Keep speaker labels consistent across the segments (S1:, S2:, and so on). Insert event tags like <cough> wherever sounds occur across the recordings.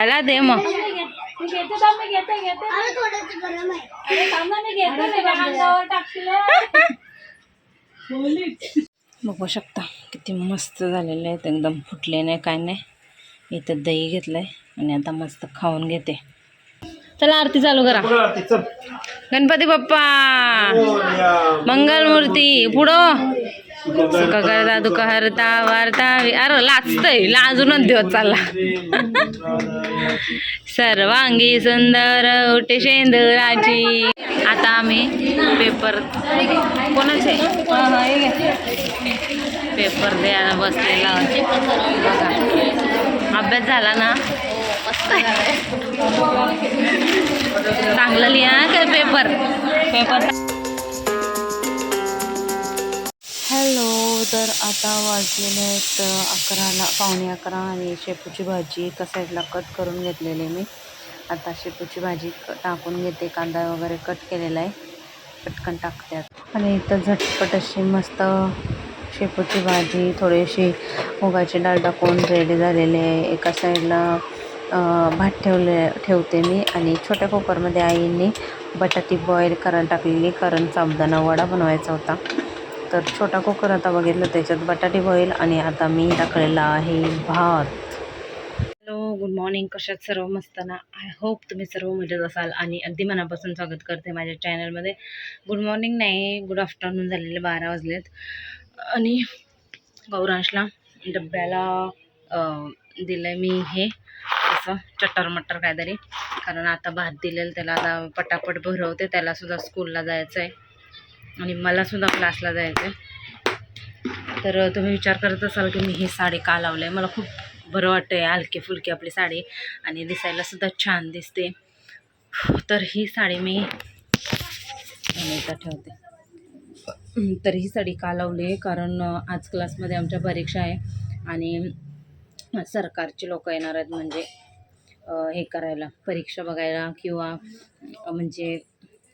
S1: त्याला दे मग. बघू शकता किती मस्त झालेले आहेत एकदम फुटले नाही काय नाही. इथं दही घेतलंय आणि आता मस्त खाऊन घेते. चला आरती चालू करा. गणपती बाप्पा. मंगलमूर्ती पुढं. सुख करता दुःख हरता वार्ता अरे लाचतय लाजूनच दिवस चालला सर्वांगी सुंदर उठे शेंदराची आता आम्ही पेपर कोणाचे आहे पेपर द्यायला बसलेला बघा अभ्यास झाला ना. चांगलं लिहा काय पेपर पेपर? हॅलो तर आता वाजलेले आहेत अकराला पावणे अकरा आणि शेपूची भाजी एका साईडला कट करून घेतलेली मी. आता शेपूची भाजी टाकून घेते कांदा वगैरे कट केलेला आहे. पटकन टाकतात आणि इथं झटपट अशी मस्त शेपूची भाजी थोडीशी मुगाची डाळ टाकून रेडी झालेली आहे. एका साईडला भात ठेवले ठेवते मी आणि छोट्या कुकरमध्ये आईने बटाटी बॉईल करायला टाकलेली कारण साबुदाणा वडा बनवायचा होता. तर छोटा कुकर आता बघितलं त्याच्यात बटाटे बॉईल आणि आता मी टाकलेला आहे भात. हॅलो गुड मॉर्निंग कशात सर्व मस्त ना? आय होप तुम्ही सर्व मजेत असाल आणि अगदी मनापासून स्वागत करते माझ्या चॅनलमध्ये गुड मॉर्निंग नाही गुड आफ्टरनून झालेले बारा वाजलेत. आणि गौरांशला डब्याला दिलं आहे मी हे असं चटर मटर काहीतरी. कारण आता भात दिलेलं त्याला आता पटापट भरवते त्यालासुद्धा स्कूलला जायचं आहे आणि मलासुद्धा क्लासला जायचं आहे तर तुम्ही विचार करत असाल की मी ही साडी का लावलं आहे मला खूप बरं वाटतं आहे हलकी फुलकी आपली साडी आणि दिसायलासुद्धा छान दिसते. तर ही साडी मी ठेवते. तर ही साडी का लावली आहे कारण आज क्लासमध्ये आमच्या परीक्षा आहे आणि सरकारचे लोक येणार आहेत म्हणजे हे करायला परीक्षा बघायला किंवा म्हणजे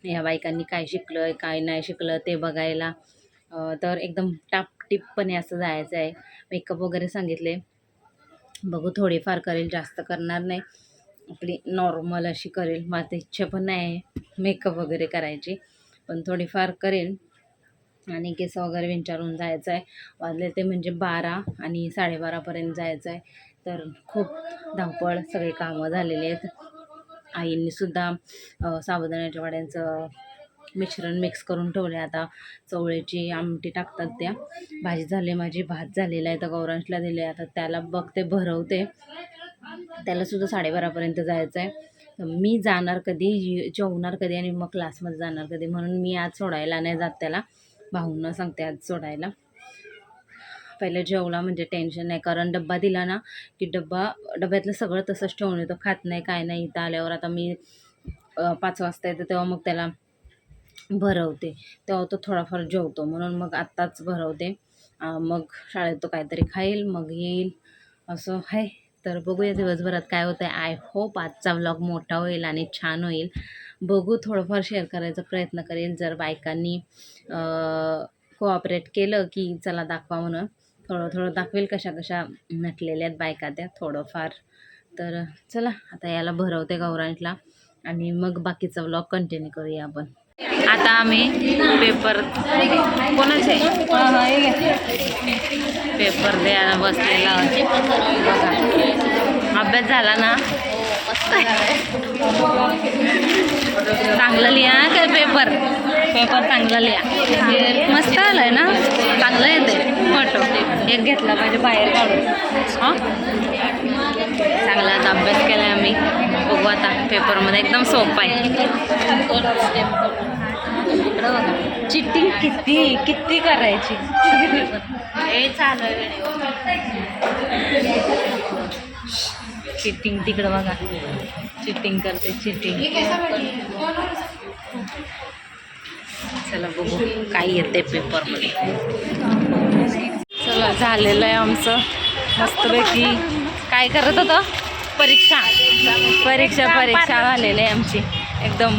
S1: ह्या बायकांनी काय शिकलं आहे काय नाही शिकलं ते बघायला. तर एकदम टापटीपपणे असं जायचं आहे. मेकअप वगैरे सांगितले. बघू थोडीफार करेल जास्त करणार नाही. आपली नॉर्मल अशी करेल. माझी इच्छा पण नाही आहे मेकअप वगैरे करायची पण थोडीफार करेल. आणि केस वगैरे विंचारून जायचं आहे. वाजले ते म्हणजे बारा आणि साडेबारापर्यंत जायचं आहे. तर खूप धावपळ सगळे कामं झालेली आहेत. आईंनीसुद्धा साबुदाण्याच्या वड्यांचं मिश्रण मिक्स करून ठेवले आता. चवळीची आमटी टाकतात त्या. भाजी झाली माझी भात झालेला आहे तर गौरांशला दिले आता त्याला बघते भरवते. त्यालासुद्धा साडेबारापर्यंत जायचं आहे मी जाणार कधी जेवणार कधी आणि मग क्लासमध्ये जाणार कधी म्हणून मी आज सोडायला नाही जात त्याला. भाऊंना सांगते आज सोडायला. पहिले जेवला म्हणजे टेन्शन नाही. कारण डब्बा दिला ना की डब्बा डब्यातलं सगळं तसंच ठेवून येतो. खात नाही काय नाही इथं आल्यावर आता मी पाच वाजता येते तेव्हा मग त्याला भरवते. तेव्हा तो थोडाफार जेवतो. म्हणून मग आत्ताच भरवते. मग शाळेत तो काहीतरी खाईल मग येईल. असं आहे. तर बघूया दिवसभरात काय होतं आहे आय होप आजचा व्लॉग मोठा होईल आणि छान होईल. बघू थोडंफार शेअर करायचा प्रयत्न करेल जर बायकांनी कोऑपरेट केलं की चला दाखवा म्हणून. थोडं थोडं दाखवेल कशा कशा नटलेल्या आहेत बायका त्या थोडंफार. तर चला आता याला भरवते गौरांटला आणि मग बाकीचा व्लॉग कंटिन्यू करूया आपण. आता आम्ही पेपर कोणाचे? पेपर द्यायला बसलेला अभ्यास झाला ना? चांगलं लिहा काय पेपर पेपर चांगला लिहा. मस्त आलाय ना? चांगलं येते फोटो एक घेतला पाहिजे बाहेर काढून. हां? चांगला आता अभ्यास केला आहे आम्ही. बघू आता पेपरमध्ये. एकदम सोपं आहे. चिटिंग किती किती करायची? हे चालू चिटिंग तिकडं बघा. चिटिंग करते चिटिंग. चला बघू काय येते पेपरमध्ये. चला झालेलं आहे आमचं मस्तपैकी. काय करत होतं? परीक्षा. परीक्षा परीक्षा झालेली आहे आमची. एकदम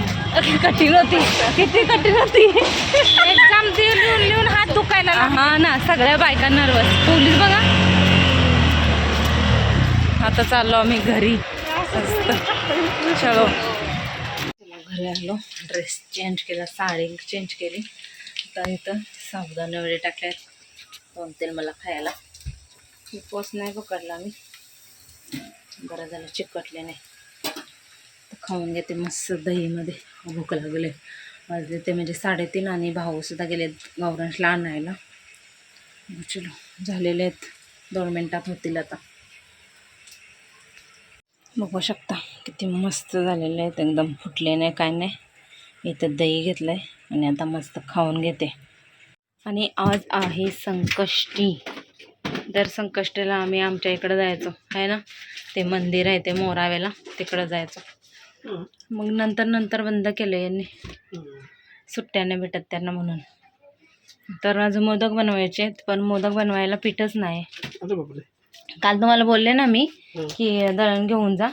S1: कठीण होती. किती कठीण होती. एक्झाम लिहून लिहून हात दुखायला हा ना सगळ्या बायका नर्वस पोलीस बघा. आता चाललो आम्ही घरी. चला. घरी ड्रेस चेंज केला साडी चेंज केली. आता इथं साबुदाणे वगैरे टाकले दोन तेल मला खायला. उपवास नाही पकडला मी. बरं झालं चिकटले नाही. खाऊन घेते मस्त दहीमध्ये. भूक लागले. वाजले ते म्हणजे साडेतीन आणि भाऊसुद्धा गेले गौरांशला आणायला. चलो झालेले आहेत. दोन मिनटात होतील आता. बघू शकता. किती मस्त झालेले आहेत एकदम फुटले नाही काय नाही. इथं दही घेतलं आहे आणि आता मस्त खाऊन घेते. आणि आज आहे संकष्टी. दर संकष्टीला आम्ही आमच्या इकडं जायचो. आहे ना? ते मंदिर आहे ते मोरावेला. तिकडं जायचो. मग नंतर नंतर बंद केलं यांनी. सुट्ट्याने भेटत त्यांना म्हणून. तर माझं मोदक बनवायचे आहेत, पण मोदक बनवायला पीठच नाही. काल तुम्हाला बोलले ना मी. की दळण घेऊन जा.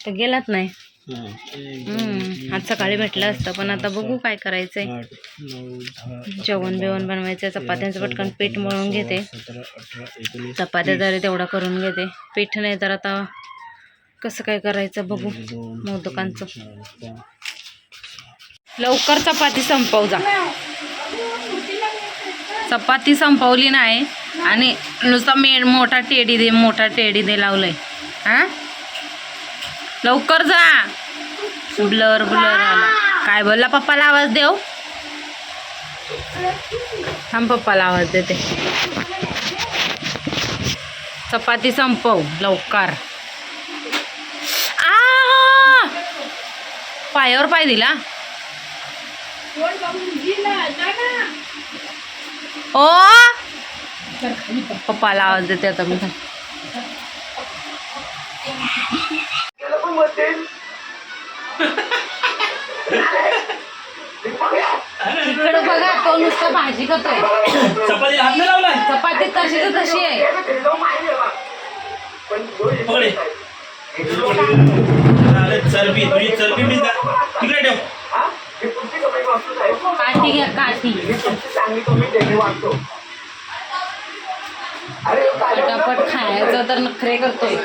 S1: तर गेलात नाही. हम्म, आज सकाळी भेटलं असतं पण आता बघू काय करायचंय. जेवण बिवण बनवायचं चपात्यांचं पटकन पीठ मळून घेते. चपात्या जरी तेवढा करून घेते. पीठ नाही तर आता कसं काय करायचं बघू. मोदकांचं लवकर चपाती संपव जा. चपाती संपवली नाही आणि नुसता मेड मोठा टेडी दे मोठा टेडी दे लावलंय. हा? लवकर जा. ब्लर ब्लर आला. काय बोलला पप्पाला आवाज देव? थांब पप्पाला आवाज देते. चपाती संपव लवकर. आ! पायावर पाय दिला. ओ! पप्पाला आवाज देते आता मी. इकडे बघा तो नुसता भाजी करतोय
S2: चपाती हात नाही लावलाय?
S1: चपाती तशी तर तशी आहे.
S2: चरबी तुझी चरबी मी तिकडे ठेव.
S1: काठी घ्या काठी. पटापट खायचं तर नखरे करतोय.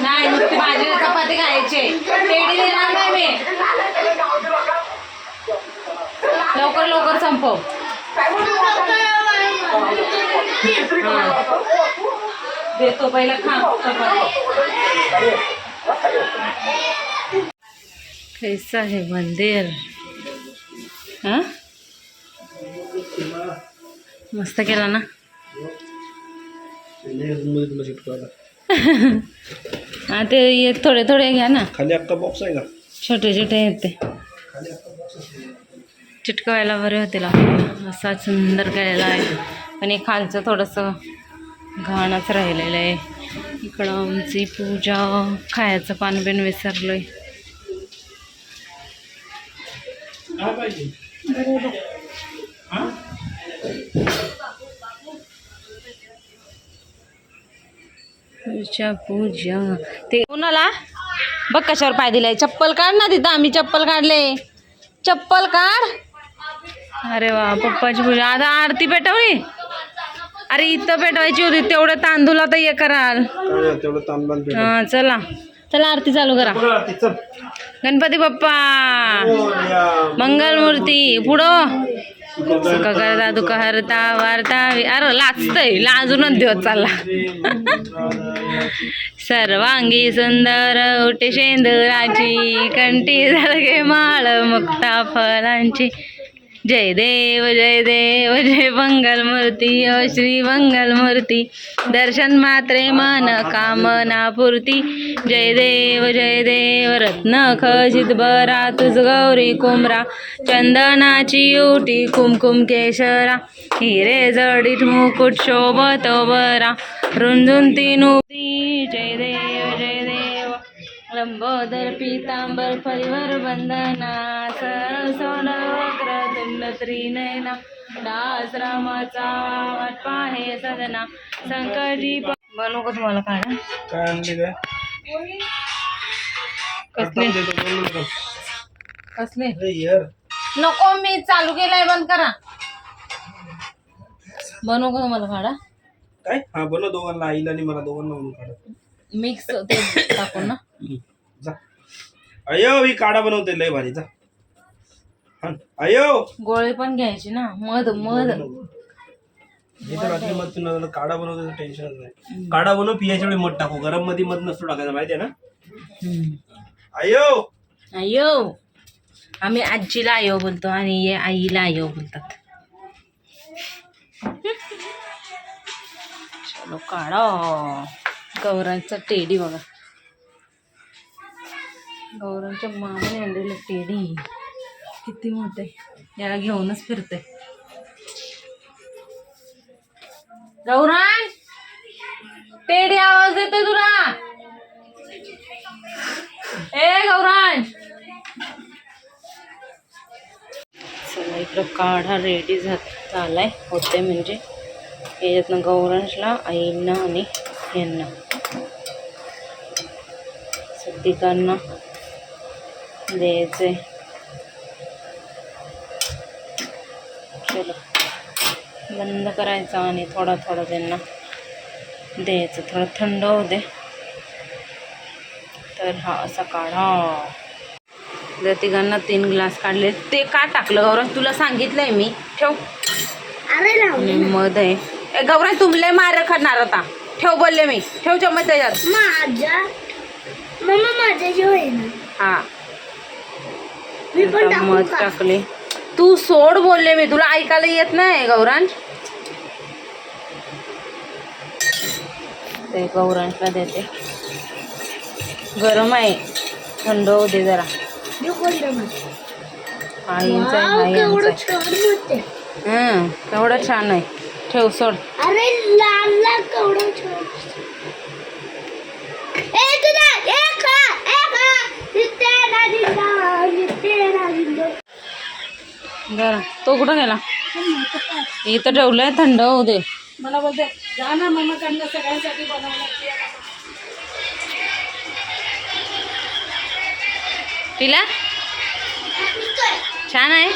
S1: नाही नुसती भाजी चपाती खायची. टेडी देणार नाही मी. लवकर लवकर संपव. देतो पहिला खा. चपाती. कैसा है मंदिर? हा? मस्त केला ना? <laughs> हा ते एक थोडे थोडे घ्या ना.
S2: खाली अख्खा बॉक्स आहे का?
S1: छोटे छोटे आहेत ते. चिटकवायला बरे होतील आपल्याला. असा सुंदर केलेला आहे. पण हे खालचं थोडंसं घाणच राहिलेलं आहे. इकडं आमची पूजा खायचं पान बिन विसरलोय. पूजा पूजा. ते कोणाला? बघ कशावर पाय दिलाय. चप्पल काढ ना तिथं. आम्ही चप्पल काढले. चप्पल काढ. अरे वा पप्पाची पूजा. आता आरती पेटवली? अरे इथं पेटवायची होती तेवढं तांदूळ आता हे कराल.
S2: तेवढं
S1: हा चला. चला आरती चालू करा. गणपती बाप्पा.
S2: मोरया.
S1: मंगलमूर्ती पुढं. सुख करता दुःख हरता वार्ता अरे लाचतय. लाजूनच दिवस चालला. सर्वांगी सुंदर उठे शेंदुराची कंठी झळगे माळ मुक्ता फलांची जय देव जय देव जय मंगलमूर्ती ओ श्री मंगलमूर्ती. दर्शन मात्रे मन कामना पूर्ती. जय देव जय देव रत्न खचित बरा तुझ गौरी कुमरा चंदनाची उटी कुमकुम केशरा. हिरे जडीत मुकुट शोभत बरा रुंजून तीनुती जय देव जय देव. लंबोदर पीतांबर परिवर वंदना. सरसोन सोना. त्रिनयना दास रामाचा वाट पाहे संकटी बनवू का तुम्हाला काय? कसले?
S2: नको.
S1: कसले? मी चालू केलाय बंद करा. बनवू का तुम्हाला काढा?
S2: काय? हा बनव दोघांना आईला आणि मला दोघांना म्हणून काढा.
S1: मिक्स ते टाकून ना.
S2: जा. अयो ही काढा बनवते लय भारी. जा. अयो!
S1: गोळे पण घ्यायचे ना. मध मध.
S2: मी तर रात्री मध पिणार होतो. काढा बनवतो टेन्शनच नाही. काढा बनव पियाच्या वेळी मध टाकू. गरममध्ये मध नसतो टाकायचा माहिती आहे ना. अयो!
S1: आयो आम्ही आजीला आयो बोलतो आणि हे आईला आयो बोलतात. चलो काढा. गौरांचा टेडी बघा. गौरांच्या मामाने आणलेलं टेडी. किती मोठे. याला घेऊनच फिरते. गौरांग पेढी आवाज देते तुला. ए गौरांग चला इकडं काढा रेडी झालाय. होते म्हणजे. याच्यातनं गौरांशला आईंना आणि यांना. सद्दिकांना द्यायचंय. चलो बंद करायचं आणि थोडा थोडा त्यांना द्यायचं. थोडं थंड होऊ दे. तर हा असा काढा. जर तिघांना तीन ग्लास काढले ते का टाकलं गौरव? तुला सांगितलंय मी. ठेव. मध आहे. ए गौरव तुमले मार खाणार आता. ठेव बोलले मी. ठेव चम्मच त्याच्यात.
S3: माझ्या? मम्मा माझ्या
S1: हा.
S3: मी पण
S1: मध? टाकले. तू सोड बोलले मी. तुला ऐकायला येत नाही गौरांश. ते गौरांशला देते. गरम आहे. थंड जरा.
S3: होते.
S1: हं, केवढं छान आहे. ठेव सोड.
S3: अरे लाल
S1: जरा. तो कुठं गेला? इथं ठेवलंय थंड होऊ दे.
S3: मला बोलते जा ना मम्माकडनं सगळ्यांसाठी बनवलं.
S1: पिला? छान आहे?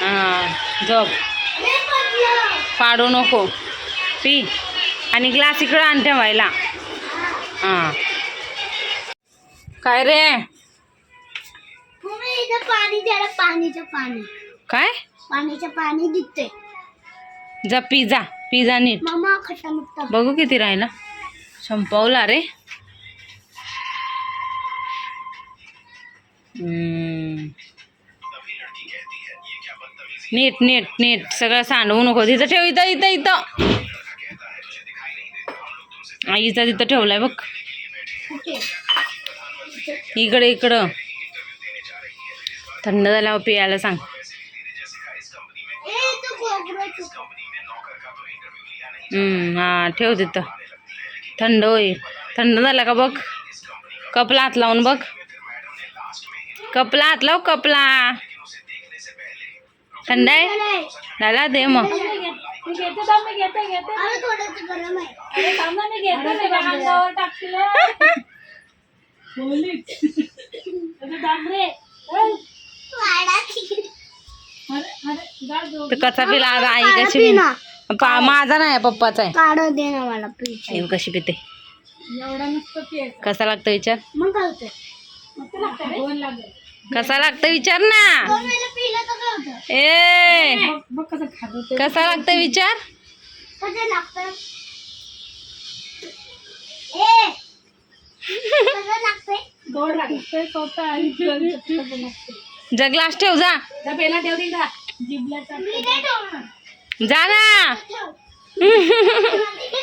S1: हां झोप. पाडू नको. पी. आणि ग्लास इकडं आण ठेवायला. हां. काय रे?
S3: इथं पाणी द्यायला पाणीचं पाणी.
S1: काय?
S3: पाणीचं पाणी
S1: जा पी जा पी जा नीट.
S3: मामा खट्टा
S1: बघू किती राहिला. संपवला रे. नीट नीट नीट. सगळं सांडवू नको. तिथं ठेव इथं इथं इथं. आईचा तिथं ठेवलाय बघ. इकडे इकडं. थंड झाल्यावर पियाला सांग
S3: ए तू कोकरोच
S1: हम्म, हा ठेव तिथं थंड होईल थंड झाला का बघ कपला हात लावून बघ कपला हात लाव कपला थंड आहे झाला दे मग
S3: अरे
S1: तर कसा पिला आज आई कशी
S3: पी
S1: माझा नाही पप्पाचा आहे.
S3: काढं दे ना मला प्लीज
S1: आई कशी पिते?
S3: एवढा नसतं पियायचं
S1: कसा लागतं विचार?
S3: मग काय होतं मस्त लागतं रे. दोन लागेल
S1: कसा लागतं विचार ना?
S3: पिलं तर
S1: ए!
S3: कसं
S1: लागतं विचार?
S3: कसं लागतं? ए! कसं लागतंय गोड लागतंय स्वतः
S1: जा. ग्लास ठेव जा
S3: पेला ठेव का
S1: जा ना. <laughs>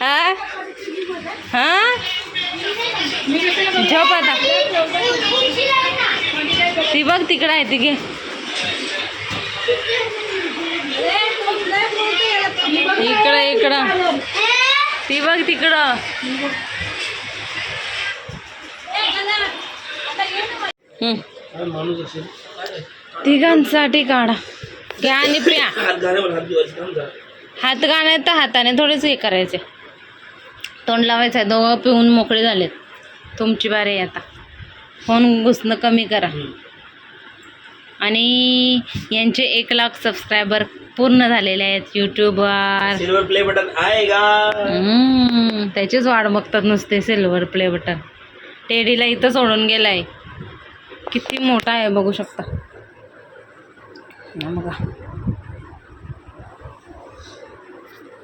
S1: हा? हा? झोप आता. ती बघ तिकडं आहे ती घे. इकडं इकडं. ती बघ तिकडं हम्म.
S2: काय माणूस असेल
S1: तिघांसाठी काढा. घ्या आणि प्या.
S2: हात
S1: गाणे तर हाताने थोडेच हे करायचे. तोंड लावायचं आहे दोघं पिऊन मोकळे झालेत. तुमची बारी आता. फोन घुसणं कमी करा. आणि यांचे एक लाख सबस्क्रायबर पूर्ण झालेले आहेत यूट्यूबवर
S2: सिल्वर प्ले बटन आहे का?
S1: त्याचीच वाट बघतात नुसते सिल्वर प्ले बटन टेडीला इथं सोडून गेलाय. किती मोठा आहे बघू शकता. बघा.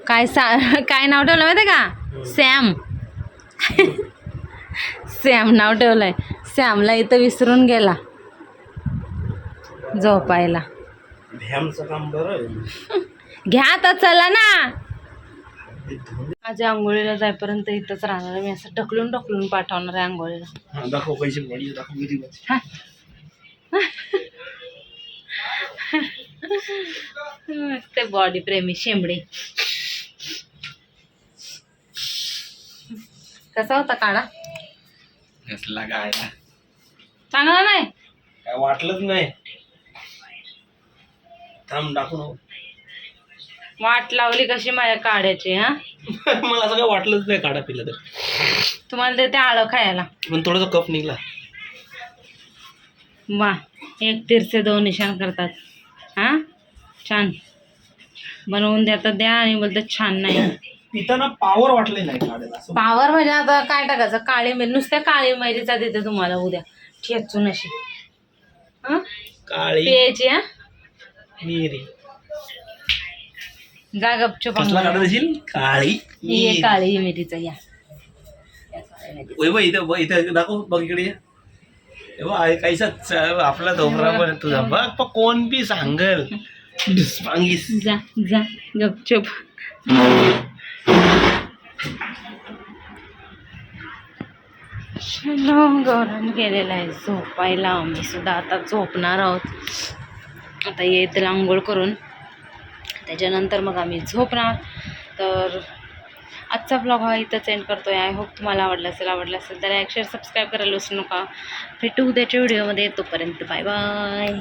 S1: काय सा काय नाव ठेवलं माहिती का? सॅम सॅम नाव ठेवलंय. सॅमला इथं विसरून गेला. झोपायला.
S2: आहे.
S1: घ्या आता चला ना. माझ्या आंघोळीला जाईपर्यंत इथंच राहणार. मी असं ढकलून ढकलून पाठवणार आहे आंघोळीला
S2: दाखव पैसे दाखव.
S1: हा. ते बॉडी प्रेमी शेंबडे कसा होता काढा
S2: कसला गायला
S1: चांगला नाही
S2: काय वाटलंच नाही थांब दाखव.
S1: वाट लावली कशी माझ्या काढ्याची हा? <laughs>
S2: मला असं काय वाटलंच नाही काढा पिला तर.
S1: तुम्हाला देते आळं खायला.
S2: पण थोडासा कप निघला.
S1: वा एक तिरचे दोन निशाण करतात. हां? छान. बनवून देतात द्या आणि बोलतात छान नाही.
S2: पिताना पावर वाटले नाही काढायला असं
S1: पावर म्हणजे आता काय टाकायचं? काळी मिरी नुसत्या काळी मिरीचा देते तुम्हाला उद्या. ठेचून अशी. हं?
S2: काळी
S1: प्यायची हा?
S2: मिरी.
S1: जा गपचूप
S2: कसला काढत
S1: अंगावर.
S2: असेल काळी.
S1: ही आहे
S2: मिरी.
S1: काळी मिरीचा या.
S2: वय बघ इथं बघ इथं दाखव बघ इकडे ये. हे बघ, आहे काहीसा च- आपला धोपरा पण तुझा. बघ पण कोण बी सांगल. डिस्पांगीस
S1: जा जा गपचूप चलो गौरव गेलेला आहे झोपायला. आम्ही सुद्धा आता झोपणार आहोत. आता येतील आंघोळ करून. त्याच्यानंतर मग आम्ही झोपणार. तर आजचा ब्लॉग हा इथंच एंड करतो आहे आय होप तुम्हाला आवडला असेल आवडला असेल तर लाईक शेअर सबस्क्राईब करायला विसरू नका. भेटू उद्याच्या व्हिडिओमध्ये तोपर्यंत बाय बाय